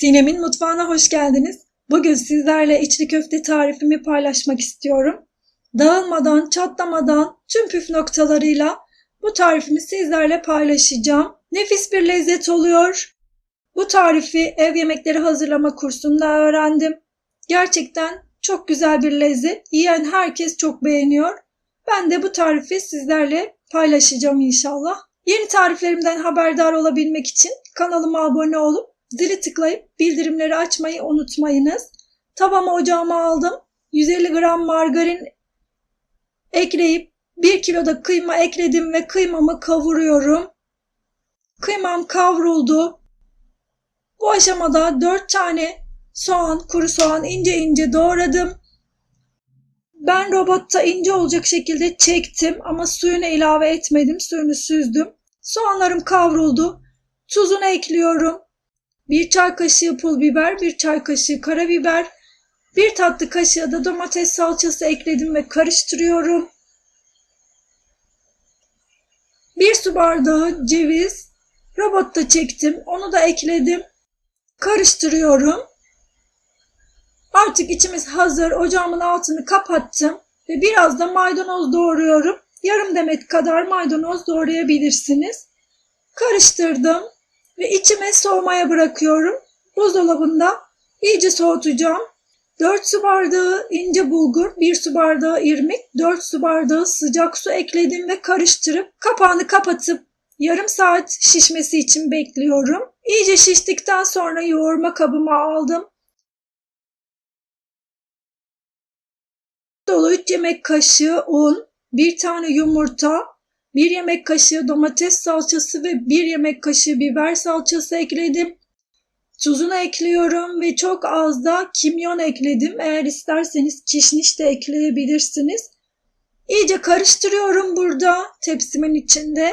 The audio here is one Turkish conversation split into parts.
Sinem'in mutfağına hoş geldiniz. Bugün sizlerle içli köfte tarifimi paylaşmak istiyorum. Dağılmadan, çatlamadan tüm püf noktalarıyla bu tarifimi sizlerle paylaşacağım. Nefis bir lezzet oluyor. Bu tarifi ev yemekleri hazırlama kursunda öğrendim. Gerçekten çok güzel bir lezzet. Yiyen herkes çok beğeniyor. Ben de bu tarifi sizlerle paylaşacağım inşallah. Yeni tariflerimden haberdar olabilmek için kanalıma abone olup zili tıklayıp bildirimleri açmayı unutmayınız. Tavama ocağıma aldım. 150 gram margarin ekleyip 1 kilo da kıyma ekledim ve kıymamı kavuruyorum. Kıymam kavruldu. Bu aşamada 4 tane soğan, kuru soğan ince ince doğradım. Ben robotta ince olacak şekilde çektim ama suyunu ilave etmedim. Suyunu süzdüm. Soğanlarım kavruldu. Tuzunu ekliyorum. Bir çay kaşığı pul biber, bir çay kaşığı karabiber, bir tatlı kaşığı da domates salçası ekledim ve karıştırıyorum. Bir su bardağı ceviz robotta çektim. Onu da ekledim. Karıştırıyorum. Artık içimiz hazır. Ocağımın altını kapattım ve biraz da maydanoz doğruyorum. Yarım demet kadar maydanoz doğrayabilirsiniz. Karıştırdım ve içime soğumaya bırakıyorum. Buzdolabında iyice soğutacağım. 4 su bardağı ince bulgur, 1 su bardağı irmik, 4 su bardağı sıcak su ekledim ve karıştırıp kapağını kapatıp yarım saat şişmesi için bekliyorum. İyice şiştikten sonra yoğurma kabıma aldım. Dolu 3 yemek kaşığı un, 1 tane yumurta, 1 yemek kaşığı domates salçası ve 1 yemek kaşığı biber salçası ekledim. Tuzunu ekliyorum ve çok az da kimyon ekledim. Eğer isterseniz kişniş de ekleyebilirsiniz. İyice karıştırıyorum burada tepsimin içinde.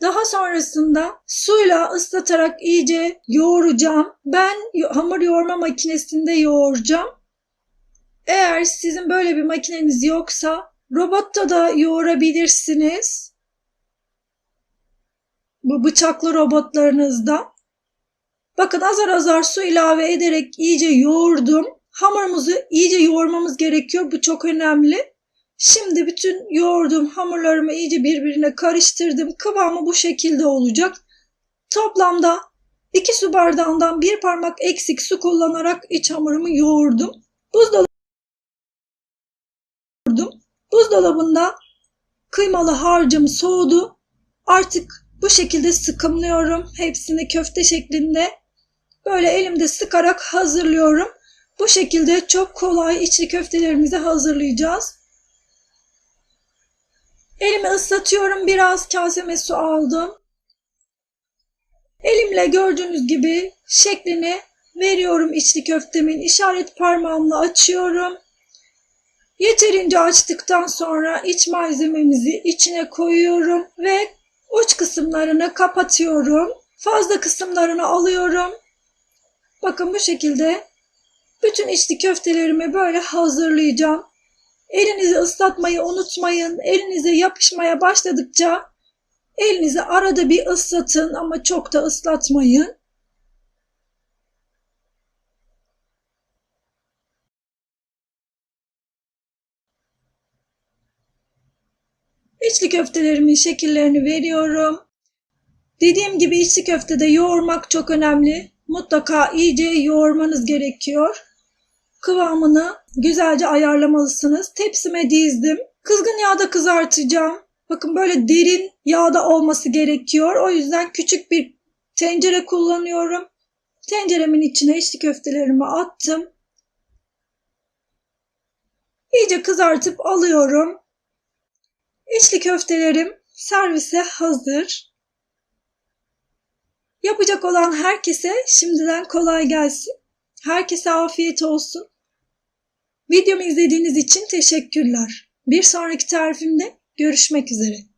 Daha sonrasında suyla ıslatarak iyice yoğuracağım. Ben hamur yoğurma makinesinde yoğuracağım. Eğer sizin böyle bir makineniz yoksa robotta da yoğurabilirsiniz. Bu bıçaklı robotlarınızda. Bakın azar azar su ilave ederek iyice yoğurdum. Hamurumuzu iyice yoğurmamız gerekiyor. Bu çok önemli. Şimdi bütün yoğurduğum hamurlarımı iyice birbirine karıştırdım. Kıvamı bu şekilde olacak. Toplamda 2 su bardağından bir parmak eksik su kullanarak iç hamurumu yoğurdum. Buzdolabı Buzdolabında kıymalı harcım soğudu. Artık bu şekilde sıkımlıyorum. Hepsini köfte şeklinde böyle elimde sıkarak hazırlıyorum. Bu şekilde çok kolay içli köftelerimizi hazırlayacağız. Elimi ıslatıyorum. Biraz kaseme su aldım. Elimle gördüğünüz gibi şeklini veriyorum içli köftemin. işaret parmağımla açıyorum. Yeterince açtıktan sonra iç malzememizi içine koyuyorum ve uç kısımlarını kapatıyorum. Fazla kısımlarını alıyorum. Bakın bu şekilde bütün içli köftelerimi böyle hazırlayacağım. Elinizi ıslatmayı unutmayın. Elinize yapışmaya başladıkça elinizi arada bir ıslatın ama çok da ıslatmayın. İçli köftelerimin şekillerini veriyorum. Dediğim gibi içli köftede yoğurmak çok önemli. Mutlaka iyice yoğurmanız gerekiyor. Kıvamını güzelce ayarlamalısınız. Tepsime dizdim. Kızgın yağda kızartacağım. Bakın böyle derin yağda olması gerekiyor. O yüzden küçük bir tencere kullanıyorum. Tenceremin içine içli köftelerimi attım. İyice kızartıp alıyorum. İçli köftelerim servise hazır. Yapacak olan herkese şimdiden kolay gelsin. Herkese afiyet olsun. Videomu izlediğiniz için teşekkürler. Bir sonraki tarifimde görüşmek üzere.